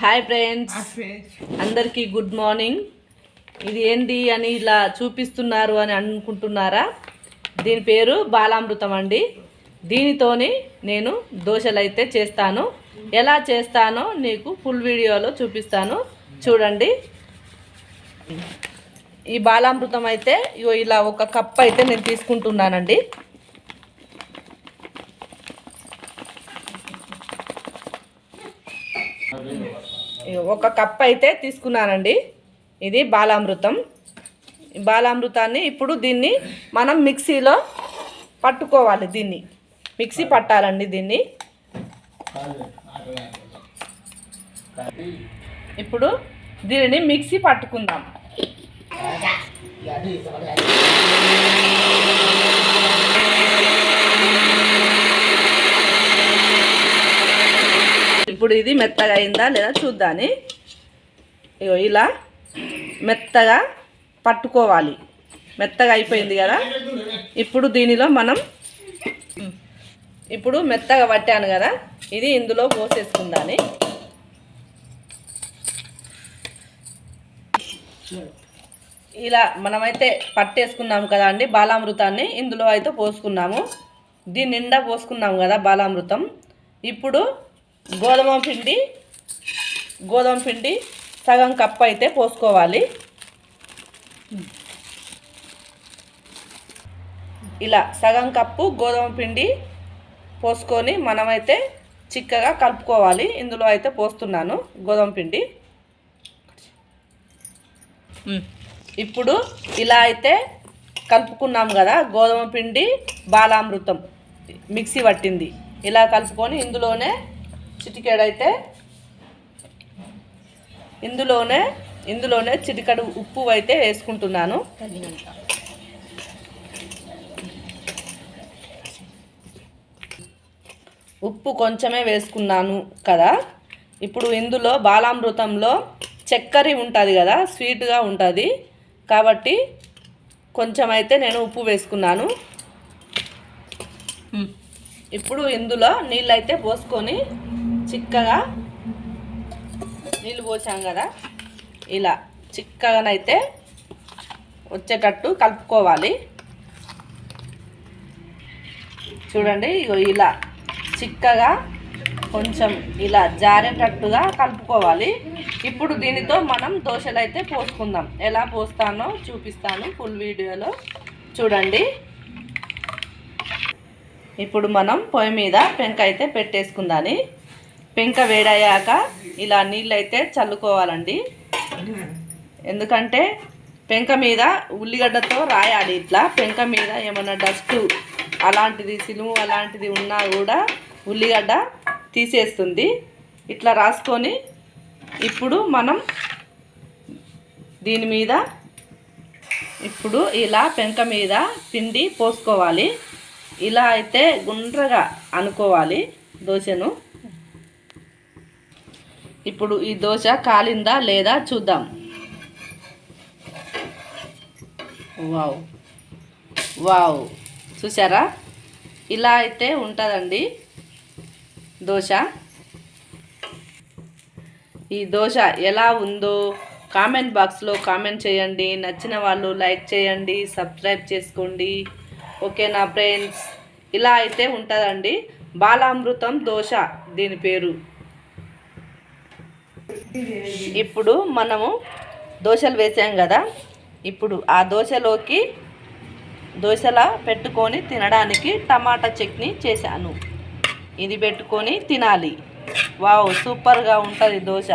Hi friends. అందరికీ good morning. ఇది ఏంటి అని ఇలా చూపిస్తున్నారు అని అనుకుంటున్నారా? దీని పేరు బాలామృతం అండి. దీనితోని నేను దోశలు అయితే చేస్తాను. ఎలా చేస్తానో నీకు ఫుల్ వీడియోలో చూపిస్తాను. చూడండి. ఈ బాలామృతం అయితే ఇగో ఇలా ఒక కప్ అయితే నేను తీసుకుంటున్నానండి. ఒక కప్ అయితే తీసుకున్నానండి. ఇది బాలామృతం. బాలామృతాన్ని ఇప్పుడు దీన్ని మనం మిక్సీలో పట్టుకోవాలి దీన్ని. మిక్సీ పట్టాలండి దీన్ని. ఇప్పుడు దీనిని మిక్సీ పట్టుకుందాం. ఇప్పుడు ఇది మెత్తగా అయిందా లేదా చూద్దాని. ఇగో ఇలా మెత్తగా పట్టుకోవాలి. మెత్తగా అయిపోయింది కదా. ఇప్పుడు దీనిలో మనం ఇప్పుడు మెత్తగా పట్టాను కదా. ఇది ఇందులో పోసేసుకుందాని. ఇలా మనమైతే పట్టేసుకున్నాము కదా అండి బాలామృతాన్ని. ఇందులో అయితే పోసుకున్నాము. దీని నిండా పోసుకున్నాము కదా బాలామృతం. ఇప్పుడు గోధుమ పిండి గోధుమ పిండి సగం కప్పు అయితే పోసుకోవాలి. ఇలా సగం కప్పు గోధుమ పిండి పోసుకొని మనమైతే చిక్కగా కలుపుకోవాలి. ఇందులో అయితే పోస్తున్నాను గోధుమ పిండి. ఇప్పుడు ఇలా అయితే కలుపుకున్నాం కదా గోధుమ పిండి బాలామృతం మిక్సీ పట్టింది. ఇలా కలుపుకొని ఇందులోనే చిటికెడైతే ఇందులోనే ఇందులోనే చిటికడు ఉప్పు అయితే వేసుకుంటున్నాను. ఉప్పు కొంచెమే వేసుకున్నాను కదా. ఇప్పుడు ఇందులో బాలామృతంలో చక్కెర ఉంటుంది కదా స్వీట్గా ఉంటుంది. కాబట్టి కొంచెం అయితే నేను ఉప్పు వేసుకున్నాను. ఇప్పుడు ఇందులో నీళ్ళు అయితే పోసుకొని చిక్కగా నీళ్ళు పోసాం కదా. ఇలా చిక్కగానైతే వచ్చేటట్టు కలుపుకోవాలి. చూడండి ఇగో ఇలా చిక్కగా కొంచెం ఇలా జారేటట్టుగా కలుపుకోవాలి. ఇప్పుడు దీనితో మనం దోశలు అయితే పోసుకుందాం. ఎలా పోస్తానో చూపిస్తాను ఫుల్ వీడియోలో. చూడండి. ఇప్పుడు మనం పొయ్యి మీద పెంక అయితే పెట్టేసుకుందాని. పెంక వేడయ్యాక ఇలా నీళ్ళైతే చల్లుకోవాలండి. ఎందుకంటే పెంక మీద ఉల్లిగడ్డతో రాయాలి ఇట్లా. పెంక మీద ఏమైనా డస్ట్ అలాంటిది సిలుము అలాంటిది ఉన్నా కూడా ఉల్లిగడ్డ తీసేస్తుంది. ఇట్లా రాసుకొని ఇప్పుడు మనం దీని మీద ఇప్పుడు ఇలా పెంక మీద పిండి పోసుకోవాలి. ఇలా అయితే గుండ్రగా అనుకోవాలి దోశను. ఇప్పుడు ఈ దోశ కాలిందా లేదా చూద్దాం. వావ్. వావ్. చూసారా ఇలా అయితే ఉంటుందండి దోశ. ఈ దోశ ఎలా ఉందో కామెంట్ బాక్స్లో కామెంట్ చేయండి. నచ్చిన వాళ్ళు లైక్ చేయండి సబ్స్క్రైబ్ చేసుకోండి. ఓకేనా ఫ్రెండ్స్? ఇలా అయితే ఉంటుందండి. బాలామృతం దోశ దీని పేరు. ఇప్పుడు మనము దోశలు వేసాం కదా ఇప్పుడు ఆ దోశలోకి దోశలా పెట్టుకొని తినడానికి టమాటా చట్నీ చేశాను. ఇది పెట్టుకొని తినాలి. వావ్ సూపర్గా ఉంటుంది దోశ.